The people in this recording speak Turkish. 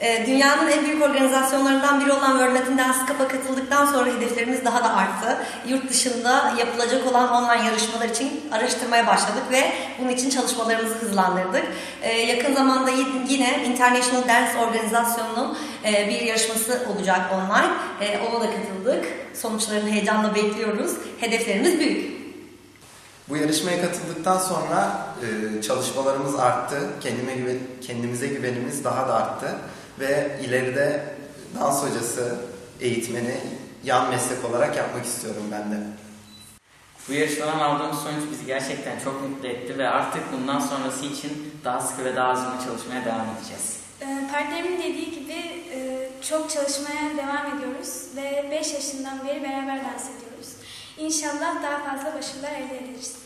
Ee, Dünyanın en büyük organizasyonlarından biri olan World Latin Dance katıldıktan sonra hedeflerimiz daha da arttı. Yurt dışında yapılacak olan online yarışmalar için araştırmaya başladık ve bunun için çalışmalarımızı hızlandırdık. Ee, Yakın zamanda yine International Dance Organizasyonu'nun e, bir yarışması olacak online. Ee, Ona da katıldık. Sonuçlarını heyecanla bekliyoruz. Hedeflerimiz büyük. Bu yarışmaya katıldıktan sonra e, çalışmalarımız arttı. Kendime güven, kendimize güvenimiz daha da arttı. Ve ileride dans hocası eğitmeni yan meslek olarak yapmak istiyorum ben de. Bu yarışmadan aldığımız sonuç bizi gerçekten çok mutlu etti ve artık bundan sonrası için daha sıkı ve daha azimli çalışmaya devam edeceğiz. Ee, Partnerimin dediği gibi e, çok çalışmaya devam ediyoruz ve 5 yaşından beri beraber dans ediyoruz. İnşallah daha fazla başarılar elde ederiz.